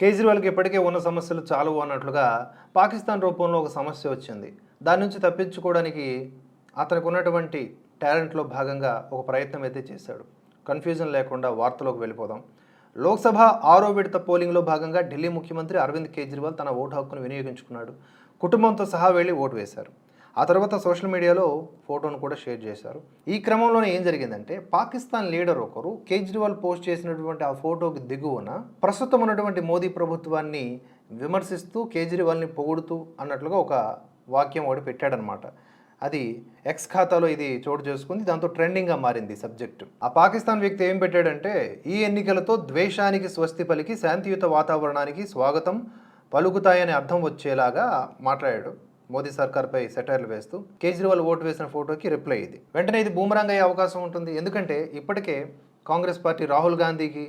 కేజ్రీవాల్కి ఇప్పటికే ఉన్న సమస్యలు చాలు అన్నట్లుగా పాకిస్తాన్ రూపంలో ఒక సమస్య వచ్చింది. దాని నుంచి తప్పించుకోవడానికి అతనికి ఉన్నటువంటి టాలెంట్లో భాగంగా ఒక ప్రయత్నం అయితే చేశాడు. కన్ఫ్యూజన్ లేకుండా వార్తలోకి వెళ్ళిపోదాం. లోక్సభ ఆరో విడత పోలింగ్లో భాగంగా ఢిల్లీ ముఖ్యమంత్రి అరవింద్ కేజ్రీవాల్ తన ఓటు హక్కును వినియోగించుకున్నాడు. కుటుంబంతో సహా వెళ్ళి ఓటు వేశారు. ఆ తర్వాత సోషల్ మీడియాలో ఫోటోను కూడా షేర్ చేశారు. ఈ క్రమంలోనే ఏం జరిగిందంటే పాకిస్తాన్ లీడర్ ఒకరు కేజ్రీవాల్ పోస్ట్ చేసినటువంటి ఆ ఫోటోకి దిగువన ప్రస్తుతం ఉన్నటువంటి మోదీ ప్రభుత్వాన్ని విమర్శిస్తూ కేజ్రీవాల్ని పొగుడుతూ అన్నట్లుగా ఒక వాక్యం ఒకటి పెట్టాడనమాట. అది ఎక్స్ ఖాతాలో ఇది చోటు చేసుకుంది దాంతో ట్రెండింగ్గా మారింది సబ్జెక్ట్ సబ్జెక్టు. ఆ పాకిస్తాన్ వ్యక్తి ఏం పెట్టాడంటే ఈ ఎన్నికలతో ద్వేషానికి స్వస్తి పలికి శాంతియుత వాతావరణానికి స్వాగతం పలుకుతాయని అర్థం వచ్చేలాగా మాట్లాడాడు. మోదీ సర్కార్పై సెటైర్లు వేస్తూ కేజ్రీవాల్ ఓటు వేసిన ఫోటోకి రిప్లై ఇది. వెంటనే ఇది బూమరాంగ్ అయ్యే అవకాశం ఉంటుంది. ఎందుకంటే ఇప్పటికే కాంగ్రెస్ పార్టీ రాహుల్ గాంధీకి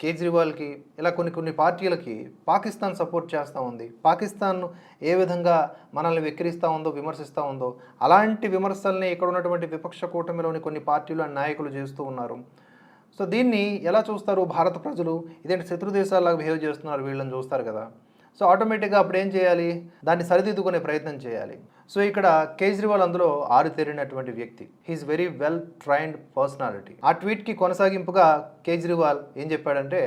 కేజ్రీవాల్కి ఇలా కొన్ని కొన్ని పార్టీలకి పాకిస్తాన్ సపోర్ట్ చేస్తూ ఉంది. పాకిస్తాన్ ఏ విధంగా మనల్ని వెక్కిరిస్తూ ఉందో విమర్శిస్తూ ఉందో అలాంటి విమర్శల్ని ఇక్కడ ఉన్నటువంటి విపక్ష కూటమిలోని కొన్ని పార్టీలు నాయకులు చేస్తూ ఉన్నారు. సో దీన్ని ఎలా చూస్తారు భారత ప్రజలు? ఇదేంటి శత్రు దేశాల్లాగా బిహేవ్ చేస్తున్నారు వీళ్ళని చూస్తారు కదా. సో ఆటోమేటిక్గా అప్పుడు ఏం చేయాలి? దాన్ని సరిదిద్దుకునే ప్రయత్నం చేయాలి. సో ఇక్కడ కేజ్రీవాల్ అందులో ఆరితేరినటువంటి వ్యక్తి. He is very well trained personality ఆ ట్వీట్కి కొనసాగింపుగా కేజ్రీవాల్ ఏం చెప్పాడంటే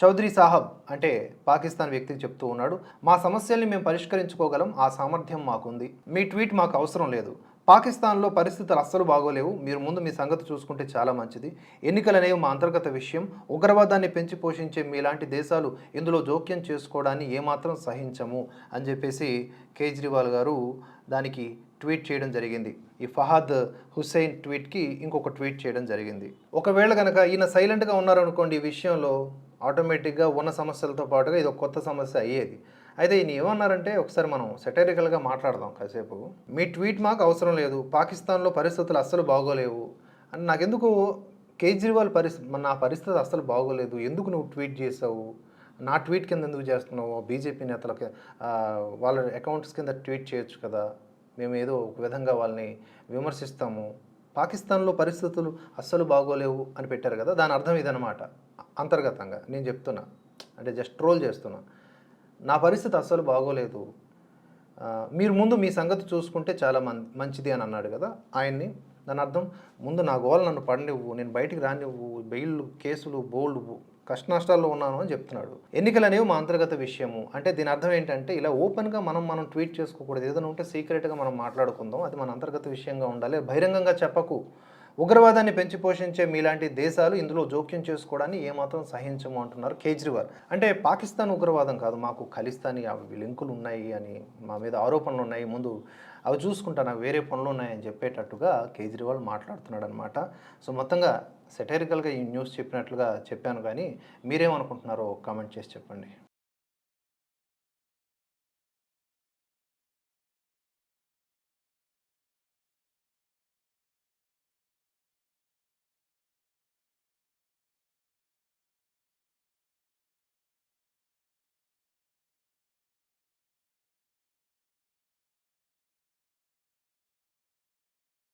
చౌదరి సాహబ్ అంటే పాకిస్తాన్ వ్యక్తికి చెప్తూ ఉన్నాడు మా సమస్యల్ని మేము పరిష్కరించుకోగలం ఆ సామర్థ్యం మాకుంది. మీ ట్వీట్ మాకు అవసరం లేదు. పాకిస్తాన్లో పరిస్థితులు అస్సలు బాగోలేవు. మీరు ముందు మీ సంగతి చూసుకుంటే చాలా మంచిది. ఎన్నికలు అనేవి మా అంతర్గత విషయం. ఉగ్రవాదాన్ని పెంచి పోషించే మీలాంటి దేశాలు ఇందులో జోక్యం చేసుకోవడాన్ని ఏమాత్రం సహించము అని చెప్పేసి కేజ్రీవాల్ గారు దానికి ట్వీట్ చేయడం జరిగింది. ఈ ఫహాద్ హుస్సేన్ ట్వీట్కి ఇంకొక ట్వీట్ చేయడం జరిగింది. ఒకవేళ కనుక ఈయన సైలెంట్గా ఉన్నారనుకోండి ఈ విషయంలో ఆటోమేటిక్గా ఉన్న సమస్యలతో పాటుగా ఇది ఒక కొత్త సమస్య అయ్యేది. అయితే ఈయన ఏమన్నారంటే ఒకసారి మనం సెటరికల్గా మాట్లాడదాం కాసేపు. మీ ట్వీట్ మాకు అవసరం లేదు. పాకిస్తాన్లో పరిస్థితులు అస్సలు బాగోలేవు. అని నాకెందుకు కేజ్రీవాల్ పరిస్థితి నా పరిస్థితి అస్సలు బాగోలేదు. ఎందుకు నువ్వు ట్వీట్ చేసావు? నా ట్వీట్ కింద ఎందుకు చేస్తున్నావు? బీజేపీ నేతలకి వాళ్ళ అకౌంట్స్ కింద ట్వీట్ చేయొచ్చు కదా. మేము ఏదో ఒక విధంగా వాళ్ళని విమర్శిస్తాము. పాకిస్తాన్లో పరిస్థితులు అస్సలు బాగోలేవు అని పెట్టారు కదా. దాని అర్థం ఇదనమాట అంతర్గతంగా నేను చెప్తున్నా. అంటే జస్ట్ ట్రోల్ చేస్తున్నా. నా పరిస్థితి అస్సలు బాగోలేదు. మీరు ముందు మీ సంగతి చూసుకుంటే చాలా మం మంచిది అని అన్నాడు కదా ఆయన్ని. దాని అర్థం ముందు నా గోల నన్ను పడనివ్వు నేను బయటికి రానివ్వు బెయిల్ కేసులు బోల్డ్ కష్ట నష్టాల్లో ఉన్నాను అని చెప్తున్నాడు. ఎన్నికలు అనేవి మా అంతర్గత విషయము. అంటే దీని అర్థం ఏంటంటే ఇలా ఓపెన్గా మనం మనం ట్వీట్ చేసుకోకూడదు. ఏదైనా ఉంటే సీక్రెట్గా మనం మాట్లాడుకుందాం. అది మన అంతర్గత విషయంగా ఉండాలి. బహిరంగంగా చెప్పకు. ఉగ్రవాదాన్ని పెంచి పోషించే మీలాంటి దేశాలు ఇందులో జోక్యం చేసుకోవడాన్ని ఏమాత్రం సహించము అంటున్నారు కేజ్రీవాల్. అంటే పాకిస్తాన్ ఉగ్రవాదం కాదు మాకు ఖలిస్తానీ అవి లింకులు ఉన్నాయి అని మా మీద ఆరోపణలు ఉన్నాయి. ముందు అవి చూసుకుంటా నాకు వేరే పనులు ఉన్నాయని చెప్పేటట్టుగా కేజ్రీవాల్ మాట్లాడుతున్నాడు అనమాట సో మొత్తంగా సెటరికల్గా ఈ న్యూస్ చెప్పినట్లుగా చెప్పాను కానీ మీరేమనుకుంటున్నారో కామెంట్ చేసి చెప్పండి.